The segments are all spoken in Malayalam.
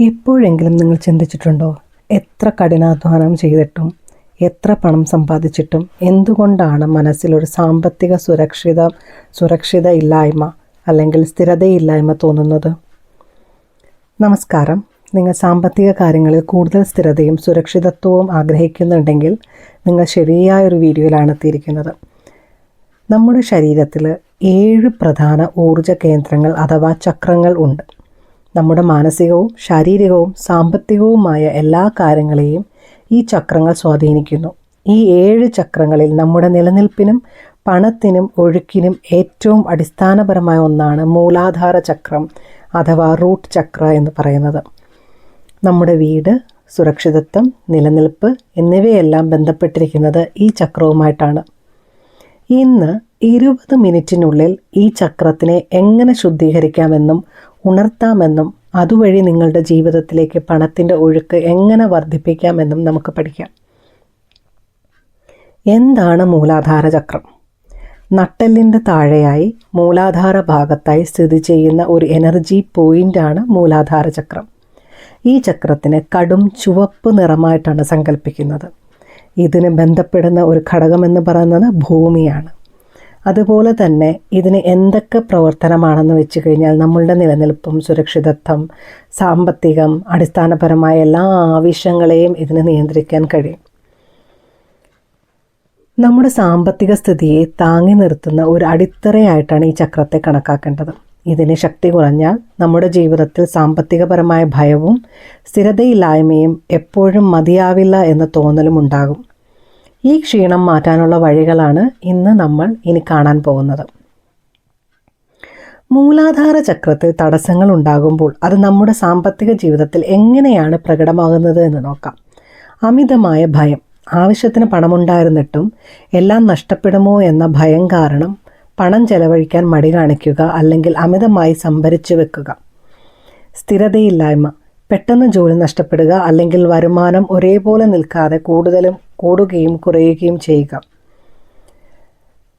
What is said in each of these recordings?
എപ്പോഴെങ്കിലും നിങ്ങൾ ചിന്തിച്ചിട്ടുണ്ടോ? എത്ര കഠിനാധ്വാനം ചെയ്തിട്ടും എത്ര പണം സമ്പാദിച്ചിട്ടും എന്തുകൊണ്ടാണ് മനസ്സിലൊരു സാമ്പത്തിക സുരക്ഷിത സുരക്ഷിത ഇല്ലായ്മ അല്ലെങ്കിൽ സ്ഥിരതയില്ലായ്മ തോന്നുന്നത്? നമസ്കാരം. നിങ്ങൾ സാമ്പത്തിക കാര്യങ്ങളിൽ കൂടുതൽ സ്ഥിരതയും സുരക്ഷിതത്വവും ആഗ്രഹിക്കുന്നുണ്ടെങ്കിൽ നിങ്ങൾ ശരിയായ ഒരു വീഡിയോയിലാണ് എത്തിയിരിക്കുന്നത്. നമ്മുടെ ശരീരത്തിൽ ഏഴ് പ്രധാന ഊർജ കേന്ദ്രങ്ങൾ അഥവാ ചക്രങ്ങൾ ഉണ്ട്. നമ്മുടെ മാനസികവും ശാരീരികവും സാമ്പത്തികവുമായ എല്ലാ കാര്യങ്ങളെയും ഈ ചക്രങ്ങൾ സ്വാധീനിക്കുന്നു. ഈ ഏഴ് ചക്രങ്ങളിൽ നമ്മുടെ നിലനിൽപ്പിനും പണത്തിനും ഒഴുക്കിനും ഏറ്റവും അടിസ്ഥാനപരമായ ഒന്നാണ് മൂലാധാര ചക്രം അഥവാ റൂട്ട് ചക്ര എന്ന് പറയുന്നത്. നമ്മുടെ വീട് സുരക്ഷിതത്വം നിലനിൽപ്പ് എന്നിവയെല്ലാം ബന്ധപ്പെട്ടിരിക്കുന്നത് ഈ ചക്രവുമായിട്ടാണ്. ഇന്ന് ഇരുപത് മിനിറ്റിനുള്ളിൽ ഈ ചക്രത്തിനെ എങ്ങനെ ശുദ്ധീകരിക്കാമെന്നും ഉണർത്താമെന്നും അതുവഴി നിങ്ങളുടെ ജീവിതത്തിലേക്ക് പണത്തിന്റെ ഒഴുക്ക് എങ്ങനെ വർദ്ധിപ്പിക്കാമെന്നും നമുക്ക് പഠിക്കാം. എന്താണ് മൂലാധാര ചക്രം? നട്ടെല്ലിന്റെ താഴെയായി മൂലാധാര ഭാഗത്തായി സ്ഥിതി ചെയ്യുന്ന ഒരു എനർജി പോയിന്റാണ് മൂലാധാര ചക്രം. ഈ ചക്രത്തിന് കടും ചുവപ്പ് നിറമായിട്ടാണ് സങ്കല്പിക്കുന്നത് ഇതിന് ബന്ധപ്പെടുന്ന ഒരു ഘടകമെന്ന് പറയുന്നത് ഭൂമിയാണ്. അതുപോലെ തന്നെ ഇതിന് എന്തൊക്കെ പ്രവർത്തനമാണെന്ന് വെച്ച് കഴിഞ്ഞാൽ നമ്മളുടെ നിലനിൽപ്പും സുരക്ഷിതത്വം സാമ്പത്തികം അടിസ്ഥാനപരമായ എല്ലാ ആവശ്യങ്ങളെയും ഇതിന് നിയന്ത്രിക്കാൻ കഴിയും. നമ്മുടെ സാമ്പത്തിക സ്ഥിതിയെ താങ്ങി നിർത്തുന്ന ഒരു അടിത്തറയായിട്ടാണ് ഈ ചക്രത്തെ കണക്കാക്കേണ്ടത്. ഇതിന് ശക്തി കുറഞ്ഞാൽ നമ്മുടെ ജീവിതത്തിൽ സാമ്പത്തികപരമായ ഭയവും സ്ഥിരതയില്ലായ്മയും എപ്പോഴും മതിയാവില്ല എന്ന തോന്നലും ഉണ്ടാകും. ഈ ക്ഷീണം മാറ്റാനുള്ള വഴികളാണ് ഇന്ന് നമ്മൾ ഇനി കാണാൻ പോകുന്നത്. മൂലാധാര ചക്രത്തിൽ തടസ്സങ്ങൾ ഉണ്ടാകുമ്പോൾ അത് നമ്മുടെ സാമ്പത്തിക ജീവിതത്തിൽ എങ്ങനെയാണ് പ്രകടമാകുന്നത് എന്ന് നോക്കാം. അമിതമായ ഭയം ആവശ്യത്തിന് പണമുണ്ടായിരുന്നിട്ടും എല്ലാം നഷ്ടപ്പെടുമോ എന്ന ഭയം കാരണം പണം ചെലവഴിക്കാൻ മടി കാണിക്കുക അല്ലെങ്കിൽ അമിതമായി സംഭരിച്ചു വെക്കുക. സ്ഥിരതയില്ലായ്മ പെട്ടെന്ന് ജോലി നഷ്ടപ്പെടുക അല്ലെങ്കിൽ വരുമാനം ഒരേപോലെ നിൽക്കാതെ കൂടുതലും കൂടുകയും കുറയുകയും ചെയ്യുക.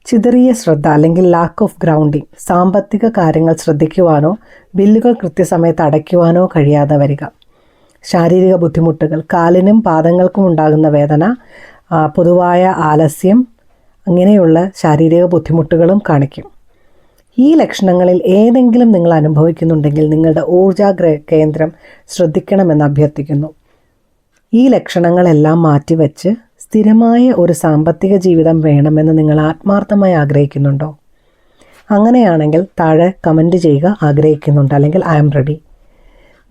ചിതറിയ ശ്രദ്ധ അല്ലെങ്കിൽ ലാക്ക് ഓഫ് ഗ്രൗണ്ടിങ് സാമ്പത്തിക കാര്യങ്ങൾ ശ്രദ്ധിക്കുവാനോ ബില്ലുകൾ കൃത്യസമയത്ത് അടയ്ക്കുവാനോ കഴിയാതെ വരിക. ശാരീരിക ബുദ്ധിമുട്ടുകൾ കാലിനും പാദങ്ങൾക്കും ഉണ്ടാകുന്ന വേദന പൊതുവായ ആലസ്യം അങ്ങനെയുള്ള ശാരീരിക ബുദ്ധിമുട്ടുകളും കാണിക്കും. ഈ ലക്ഷണങ്ങളിൽ ഏതെങ്കിലും നിങ്ങൾ അനുഭവിക്കുന്നുണ്ടെങ്കിൽ നിങ്ങളുടെ ഊർജ കേന്ദ്രം ശ്രദ്ധിക്കണമെന്ന് അഭ്യർത്ഥിക്കുന്നു. ഈ ലക്ഷണങ്ങളെല്ലാം മാറ്റിവെച്ച് സ്ഥിരമായ ഒരു സാമ്പത്തിക ജീവിതം വേണമെന്ന് നിങ്ങൾ ആത്മാർത്ഥമായി ആഗ്രഹിക്കുന്നുണ്ടോ? അങ്ങനെയാണെങ്കിൽ താഴെ കമന്റ് ചെയ്യുക ആഗ്രഹിക്കുന്നുണ്ട്. അല്ലെങ്കിൽ ഐ എം റെഡി.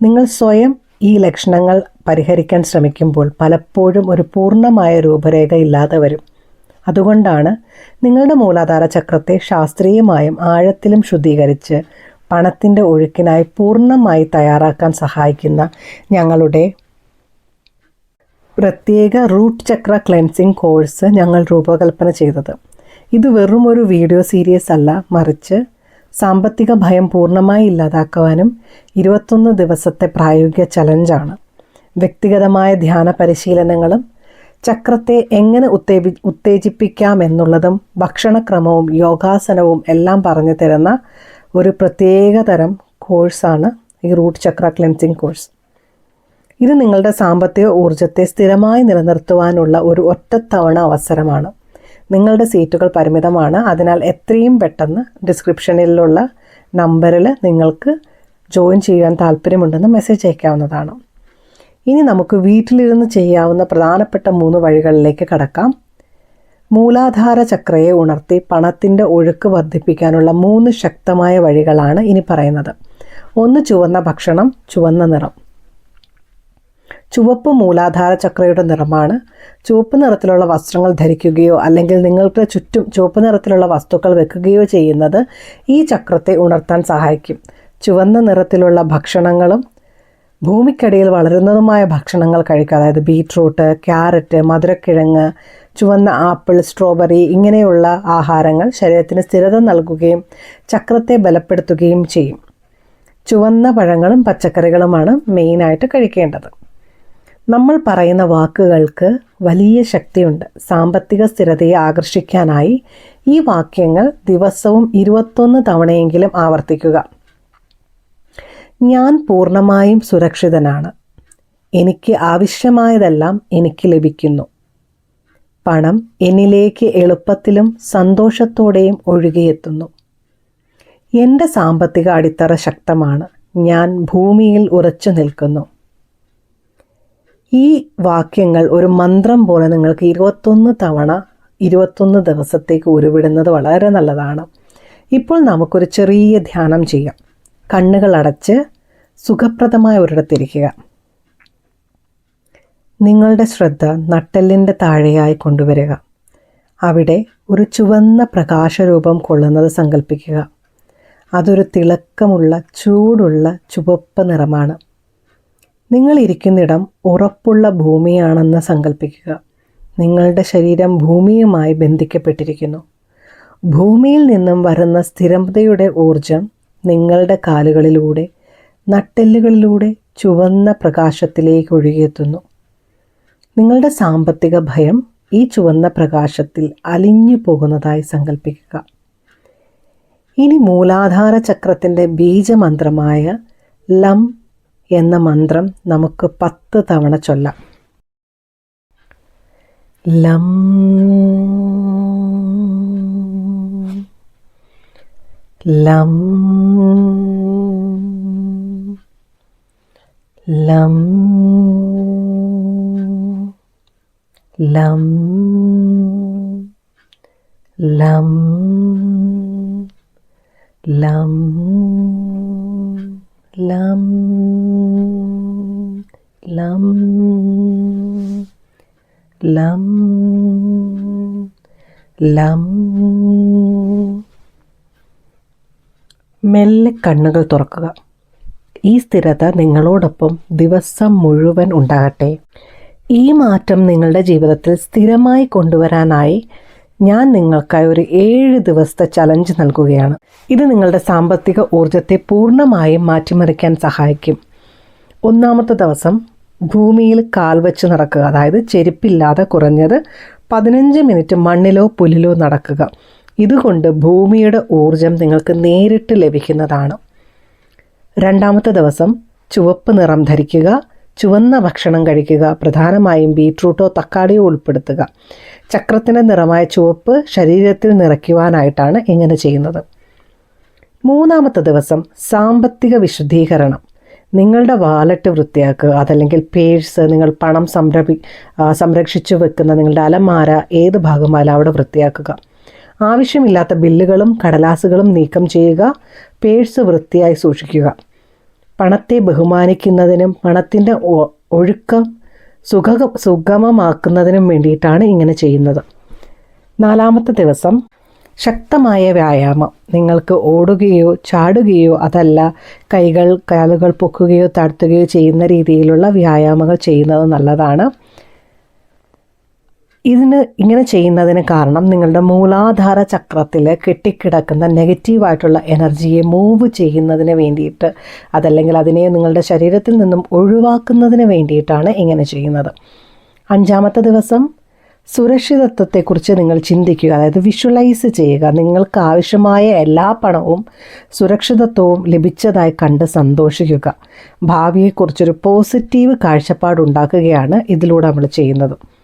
നിങ്ങൾ സ്വയം ഈ ലക്ഷണങ്ങൾ പരിഹരിക്കാൻ ശ്രമിക്കുമ്പോൾ പലപ്പോഴും ഒരു പൂർണമായ രൂപരേഖ ഇല്ലാതെ വരും. അതുകൊണ്ടാണ് നിങ്ങളുടെ മൂലാധാര ചക്രത്തെ ശാസ്ത്രീയമായും ആഴത്തിലും ശുദ്ധീകരിച്ച് പണത്തിന്റെ ഒഴുക്കിനായി പൂർണമായി തയ്യാറാക്കാൻ സഹായിക്കുന്ന ഞങ്ങളുടെ പ്രത്യേക റൂട്ട് ചക്ര ക്ലെൻസിങ് കോഴ്സ് ഞങ്ങൾ രൂപകൽപ്പന ചെയ്തത്. ഇത് വെറും ഒരു വീഡിയോ സീരീസ് അല്ല മറിച്ച് സാമ്പത്തിക ഭയം പൂർണമായി ഇല്ലാതാക്കുവാനും ഇരുപത്തൊന്ന് ദിവസത്തെ പ്രായോഗിക ചലഞ്ചാണ്. വ്യക്തിഗതമായ ധ്യാന പരിശീലനങ്ങളും ചക്രത്തെ എങ്ങനെ ഉത്തേജി ഉത്തേജിപ്പിക്കാം എന്നുള്ളതും ഭക്ഷണക്രമവും യോഗാസനവും എല്ലാം പറഞ്ഞു തരുന്ന ഒരു പ്രത്യേക തരം കോഴ്സാണ് ഈ റൂട്ട് ചക്ര ക്ലെൻസിങ് കോഴ്സ്. ഇത് നിങ്ങളുടെ സാമ്പത്തിക ഊർജത്തെ സ്ഥിരമായി നിലനിർത്തുവാനുള്ള ഒരു ഒറ്റത്തവണ അവസരമാണ്. നിങ്ങളുടെ സീറ്റുകൾ പരിമിതമാണ്. അതിനാൽ എത്രയും പെട്ടെന്ന് ഡിസ്ക്രിപ്ഷനിലുള്ള നമ്പറിൽ നിങ്ങൾക്ക് ജോയിൻ ചെയ്യാൻ താല്പര്യമുണ്ടെന്ന് മെസ്സേജ് അയക്കാവുന്നതാണ്. ഇനി നമുക്ക് വീട്ടിലിരുന്ന് ചെയ്യാവുന്ന പ്രധാനപ്പെട്ട മൂന്ന് വഴികളിലേക്ക് കടക്കാം. മൂലാധാര ചക്രയെ ഉണർത്തി പണത്തിന്റെ ഒഴുക്ക് വർദ്ധിപ്പിക്കാനുള്ള മൂന്ന് ശക്തമായ വഴികളാണ് ഇനി പറയുന്നത്. ഒന്ന് ചുവന്ന ഭക്ഷണം ചുവന്ന നിറം. ചുവപ്പ് മൂലാധാര ചക്രയുടെ നിറമാണ്. ചുവപ്പ് നിറത്തിലുള്ള വസ്ത്രങ്ങൾ ധരിക്കുകയോ അല്ലെങ്കിൽ നിങ്ങൾക്ക് ചുറ്റും ചുവപ്പ് നിറത്തിലുള്ള വസ്തുക്കൾ വെക്കുകയോ ചെയ്യുന്നത് ഈ ചക്രത്തെ ഉണർത്താൻ സഹായിക്കും. ചുവന്ന നിറത്തിലുള്ള ഭക്ഷണങ്ങളും ഭൂമിക്കടിയിൽ വളരുന്നതുമായ ഭക്ഷണങ്ങൾ കഴിക്കുക. അതായത് ബീട്രൂട്ട് ക്യാരറ്റ് മധുരക്കിഴങ്ങ് ചുവന്ന ആപ്പിൾ സ്ട്രോബെറി ഇങ്ങനെയുള്ള ആഹാരങ്ങൾ ശരീരത്തിന് സ്ഥിരത നൽകുകയും ചക്രത്തെ ബലപ്പെടുത്തുകയും ചെയ്യും. ചുവന്ന പഴങ്ങളും പച്ചക്കറികളുമാണ് മെയിനായിട്ട് കഴിക്കേണ്ടത്. നമ്മൾ പറയുന്ന വാക്കുകൾക്ക് വലിയ ശക്തിയുണ്ട്. സാമ്പത്തിക സ്ഥിരതയെ ആകർഷിക്കാനായി ഈ വാക്യങ്ങൾ ദിവസവും ഇരുപത്തൊന്ന് തവണയെങ്കിലും ആവർത്തിക്കുക. ഞാൻ പൂർണമായും സുരക്ഷിതനാണ്. എനിക്ക് ആവശ്യമായതെല്ലാം എനിക്ക് ലഭിക്കുന്നു. പണം എന്നിലേക്ക് എളുപ്പത്തിലും സന്തോഷത്തോടെയും ഒഴുകിയെത്തുന്നു. എന്റെ സാമ്പത്തിക അടിത്തറ ശക്തമാണ്. ഞാൻ ഭൂമിയിൽ ഉറച്ചു നിൽക്കുന്നു. ഈ വാക്യങ്ങൾ ഒരു മന്ത്രം പോലെ നിങ്ങൾക്ക് ഇരുപത്തൊന്ന് തവണ ഇരുപത്തൊന്ന് ദിവസത്തേക്ക് ഉരുവിടുന്നത് വളരെ നല്ലതാണ്. ഇപ്പോൾ നമുക്കൊരു ചെറിയ ധ്യാനം ചെയ്യാം. കണ്ണുകൾ അടച്ച് സുഖപ്രദമായ ഒരിടത്തിരിക്കുക. നിങ്ങളുടെ ശ്രദ്ധ നട്ടെല്ലിന്റെ താഴെയായി കൊണ്ടുവരിക. അവിടെ ഒരു ചുവന്ന പ്രകാശരൂപം കൊള്ളുന്നത് സങ്കല്പിക്കുക അതൊരു തിളക്കമുള്ള ചൂടുള്ള ചുവപ്പ് നിറമാണ്. നിങ്ങൾ ഇരിക്കുന്നിടം ഉറപ്പുള്ള ഭൂമിയാണെന്ന് സങ്കല്പിക്കുക നിങ്ങളുടെ ശരീരം ഭൂമിയുമായി ബന്ധിക്കപ്പെട്ടിരിക്കുന്നു. ഭൂമിയിൽ നിന്നും വരുന്ന സ്ഥിരതയുടെ ഊർജം നിങ്ങളുടെ കാലുകളിലൂടെ നട്ടെല്ലുകളിലൂടെ ചുവന്ന പ്രകാശത്തിലേക്ക് ഒഴുകിയെത്തുന്നു. നിങ്ങളുടെ സാമ്പത്തിക ഭയം ഈ ചുവന്ന പ്രകാശത്തിൽ അലിഞ്ഞു പോകുന്നതായി സങ്കല്പിക്കുക ഇനി മൂലാധാര ചക്രത്തിന്റെ ബീജമന്ത്രമായ ലം എന്ന മന്ത്രം നമുക്ക് പത്ത് തവണ ചൊല്ലാം. ലം Lum, lum, lum, lum, lum, lum, lum, lum, lum. മെല്ലെ കണ്ണുകൾ തുറക്കുക. ഈ സ്ഥിരത നിങ്ങളോടൊപ്പം ദിവസം മുഴുവൻ ഉണ്ടാകട്ടെ. ഈ മാറ്റം നിങ്ങളുടെ ജീവിതത്തിൽ സ്ഥിരമായി കൊണ്ടുവരാനായി ഞാൻ നിങ്ങൾക്കായി ഒരു ഏഴ് ദിവസത്തെ ചലഞ്ച് നൽകുകയാണ്. ഇത് നിങ്ങളുടെ സാമ്പത്തിക ഊർജത്തെ പൂർണമായും മാറ്റിമറിക്കാൻ സഹായിക്കും. ഒന്നാമത്തെ ദിവസം ഭൂമിയിൽ കാൽ വെച്ച് നടക്കുക. അതായത് ചെരുപ്പില്ലാതെ കുറഞ്ഞത് പതിനഞ്ച് മിനിറ്റ് മണ്ണിലോ പുല്ലിലോ നടക്കുക. ഇതുകൊണ്ട് ഭൂമിയുടെ ഊർജം നിങ്ങൾക്ക് നേരിട്ട് ലഭിക്കുന്നതാണ്. രണ്ടാമത്തെ ദിവസം ചുവപ്പ് നിറം ധരിക്കുക ചുവന്ന ഭക്ഷണം കഴിക്കുക പ്രധാനമായും ബീട്രൂട്ടോ തക്കാളിയോ ഉൾപ്പെടുത്തുക. ചക്രത്തിന്റെ നിറമായ ചുവപ്പ് ശരീരത്തിൽ നിറയ്ക്കുവാനായിട്ടാണ് ഇങ്ങനെ ചെയ്യുന്നത്. മൂന്നാമത്തെ ദിവസം സാമ്പത്തിക വിശുദ്ധീകരണം. നിങ്ങളുടെ വാലറ്റ് വൃത്തിയാക്കുക അതല്ലെങ്കിൽ പേഴ്സ് നിങ്ങൾ പണം സംരഭി സംരക്ഷിച്ചു വെക്കുന്ന നിങ്ങളുടെ അലമാര ഏത് ഭാഗമായാലും അവിടെ വൃത്തിയാക്കുക. ആവശ്യമില്ലാത്ത ബില്ലുകളും കടലാസുകളും നീക്കം ചെയ്യുക പേഴ്സ് വൃത്തിയായി സൂക്ഷിക്കുക. പണത്തെ ബഹുമാനിക്കുന്നതിനും പണത്തിന്റെ ഒഴുക്കം സുഖ സുഗമമാക്കുന്നതിനും വേണ്ടിയിട്ടാണ് ഇങ്ങനെ ചെയ്യുന്നത്. നാലാമത്തെ ദിവസം ശക്തമായ വ്യായാമം. നിങ്ങൾക്ക് ഓടുകയോ ചാടുകയോ അതല്ല കൈകൾ കാലുകൾ പൊക്കുകയോ താഴ്ത്തുകയോ ചെയ്യുന്ന രീതിയിലുള്ള വ്യായാമങ്ങൾ ചെയ്യുന്നത് നല്ലതാണ്. ഇതിന് ഇങ്ങനെ ചെയ്യുന്നതിന് കാരണം നിങ്ങളുടെ മൂലാധാര ചക്രത്തിൽ കെട്ടിക്കിടക്കുന്ന നെഗറ്റീവായിട്ടുള്ള എനർജിയെ മൂവ് ചെയ്യുന്നതിന് വേണ്ടിയിട്ട് അതല്ലെങ്കിൽ അതിനെ നിങ്ങളുടെ ശരീരത്തിൽ നിന്നും ഒഴിവാക്കുന്നതിന് വേണ്ടിയിട്ടാണ് ഇങ്ങനെ ചെയ്യുന്നത്. അഞ്ചാമത്തെ ദിവസം സുരക്ഷിതത്വത്തെക്കുറിച്ച് നിങ്ങൾ ചിന്തിക്കുക അതായത് വിഷ്വലൈസ് ചെയ്യുക. നിങ്ങൾക്ക് ആവശ്യമായ എല്ലാ പണവും സുരക്ഷിതത്വവും ലഭിച്ചതായി കണ്ട് സന്തോഷിക്കുക. ഭാവിയെക്കുറിച്ചൊരു പോസിറ്റീവ് കാഴ്ചപ്പാടുണ്ടാക്കുകയാണ് ഇതിലൂടെ നമ്മൾ ചെയ്യുന്നത്.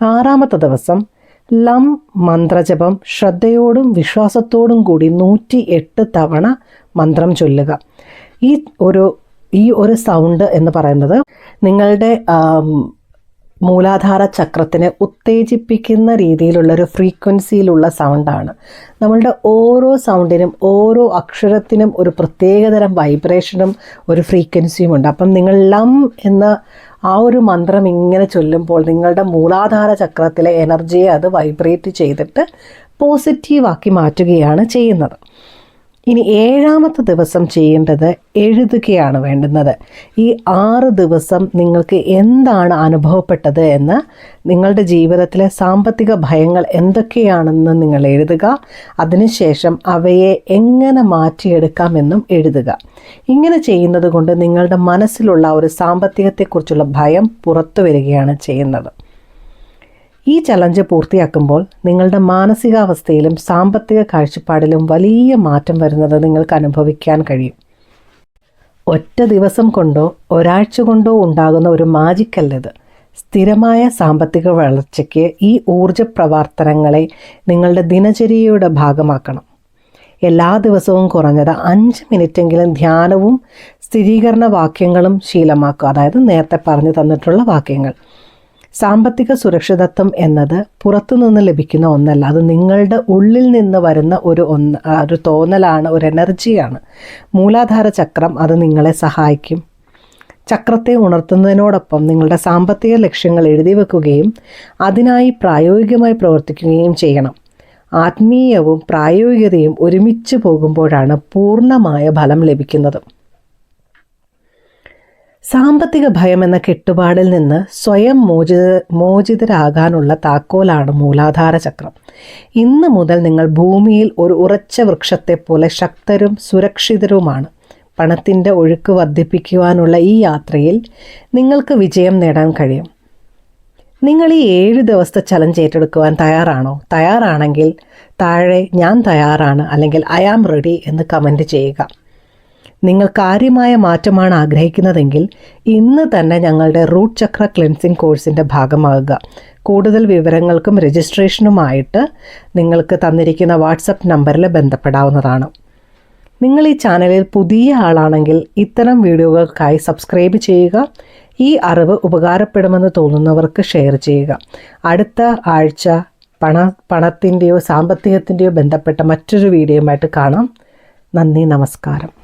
ആറാമത്തെ ദിവസം ലം മന്ത്രജപം ശ്രദ്ധയോടും വിശ്വാസത്തോടും കൂടി നൂറ്റി എട്ട് തവണ മന്ത്രം ചൊല്ലുക. ഈ ഒരു ഈ ഒരു സൗണ്ട് എന്ന് പറയുന്നത് നിങ്ങളുടെ മൂലാധാര ചക്രത്തിനെ ഉത്തേജിപ്പിക്കുന്ന രീതിയിലുള്ള ഒരു ഫ്രീക്വൻസിയിലുള്ള സൗണ്ടാണ്. നമ്മളുടെ ഓരോ സൗണ്ടിനും ഓരോ അക്ഷരത്തിനും ഒരു പ്രത്യേകതരം വൈബ്രേഷനും ഒരു ഫ്രീക്വൻസിയും ഉണ്ട് അപ്പം നിങ്ങൾ ലം എന്ന ആ ഒരു മന്ത്രം ഇങ്ങനെ ചൊല്ലുമ്പോൾ നിങ്ങളുടെ മൂലാധാര ചക്രത്തിലെ എനർജിയെ അത് വൈബ്രേറ്റ് ചെയ്തിട്ട് പോസിറ്റീവാക്കി മാറ്റുകയാണ് ചെയ്യുന്നത്. ഇനി ഏഴാമത്തെ ദിവസം ചെയ്യേണ്ടത് എഴുതുകയാണ് വേണ്ടുന്നത്. ഈ ആറ് ദിവസം നിങ്ങൾക്ക് എന്താണ് അനുഭവപ്പെട്ടത് എന്ന് നിങ്ങളുടെ ജീവിതത്തിലെ സാമ്പത്തിക ഭയങ്ങൾ എന്തൊക്കെയാണെന്ന് നിങ്ങൾ എഴുതുക. അതിനുശേഷം അവയെ എങ്ങനെ മാറ്റിയെടുക്കാമെന്നും എഴുതുക. ഇങ്ങനെ ചെയ്യുന്നത് കൊണ്ട് നിങ്ങളുടെ മനസ്സിലുള്ള ഒരു സാമ്പത്തികത്തെക്കുറിച്ചുള്ള ഭയം പുറത്തു വരികയാണ് ചെയ്യുന്നത്. ഈ ചലഞ്ച് പൂർത്തിയാക്കുമ്പോൾ നിങ്ങളുടെ മാനസികാവസ്ഥയിലും സാമ്പത്തിക കാഴ്ചപ്പാടിലും വലിയ മാറ്റം വരുന്നത് നിങ്ങൾക്ക് അനുഭവിക്കാൻ കഴിയും. ഒറ്റ ദിവസം കൊണ്ടോ ഒരാഴ്ച കൊണ്ടോ ഉണ്ടാകുന്ന ഒരു മാജിക്കല്ലത് സ്ഥിരമായ സാമ്പത്തിക വളർച്ചയ്ക്ക് ഈ ഊർജ പ്രവർത്തനങ്ങളെ നിങ്ങളുടെ ദിനചര്യയുടെ ഭാഗമാക്കണം. എല്ലാ ദിവസവും കുറഞ്ഞത് അഞ്ച് മിനിറ്റെങ്കിലും ധ്യാനവും സ്ഥിരീകരണ വാക്യങ്ങളും ശീലമാക്കുക. അതായത് നേരത്തെ പറഞ്ഞു തന്നിട്ടുള്ള വാക്യങ്ങൾ. സാമ്പത്തിക സുരക്ഷിതത്വം എന്നത് പുറത്തുനിന്ന് ലഭിക്കുന്ന ഒന്നല്ല. അത് നിങ്ങളുടെ ഉള്ളിൽ നിന്ന് വരുന്ന ഒരു ഒന്ന് ഒരു തോന്നലാണ് ഒരു എനർജിയാണ്. മൂലാധാര ചക്രം അത് നിങ്ങളെ സഹായിക്കും. ചക്രത്തെ ഉണർത്തുന്നതിനോടൊപ്പം നിങ്ങളുടെ സാമ്പത്തിക ലക്ഷ്യങ്ങൾ എഴുതി വെക്കുകയും അതിനായി പ്രായോഗികമായി പ്രവർത്തിക്കുകയും ചെയ്യണം. ആത്മീയവും പ്രായോഗികതയും ഒരുമിച്ച് പോകുമ്പോഴാണ് പൂർണമായ ഫലം ലഭിക്കുന്നത്. സാമ്പത്തിക ഭയം എന്ന കെട്ടുപാടിൽ നിന്ന് സ്വയം മോചിത മോചിതരാകാനുള്ള താക്കോലാണ് മൂലാധാര ചക്രം. ഇന്ന് മുതൽ നിങ്ങൾ ഭൂമിയിൽ ഒരു ഉറച്ച വൃക്ഷത്തെ പോലെ ശക്തരും സുരക്ഷിതരുമാണ്. പണത്തിന്റെ ഒഴുക്ക് വർദ്ധിപ്പിക്കുവാനുള്ള ഈ യാത്രയിൽ നിങ്ങൾക്ക് വിജയം നേടാൻ കഴിയും. നിങ്ങൾ ഈ ഏഴ് ദിവസത്തെ ചലഞ്ച് ഏറ്റെടുക്കുവാൻ തയ്യാറാണോ? തയ്യാറാണെങ്കിൽ താഴെ ഞാൻ തയ്യാറാണ് അല്ലെങ്കിൽ ഐ ആം റെഡി എന്ന് കമന്റ് ചെയ്യുക. നിങ്ങൾ കാര്യമായ മാറ്റമാണ് ആഗ്രഹിക്കുന്നതെങ്കിൽ ഇന്ന് തന്നെ ഞങ്ങളുടെ റൂട്ട് ചക്ര ക്ലെൻസിങ് കോഴ്സിന്റെ ഭാഗമാകുക. കൂടുതൽ വിവരങ്ങൾക്കും രജിസ്ട്രേഷനുമായിട്ട് നിങ്ങൾക്ക് തന്നിരിക്കുന്ന വാട്സപ്പ് നമ്പറിൽ ബന്ധപ്പെടാവുന്നതാണ്. നിങ്ങൾ ഈ ചാനലിൽ പുതിയ ആളാണെങ്കിൽ ഇത്തരം വീഡിയോകൾക്കായി സബ്സ്ക്രൈബ് ചെയ്യുക. ഈ അറിവ് ഉപകാരപ്പെടുമെന്ന് തോന്നുന്നവർക്ക് ഷെയർ ചെയ്യുക. അടുത്ത ആഴ്ച പണ പണത്തിന്റെയോ സാമ്പത്തികത്തിന്റെയോ ബന്ധപ്പെട്ട മറ്റൊരു വീഡിയോയുമായിട്ട് കാണാം. നന്ദി നമസ്കാരം.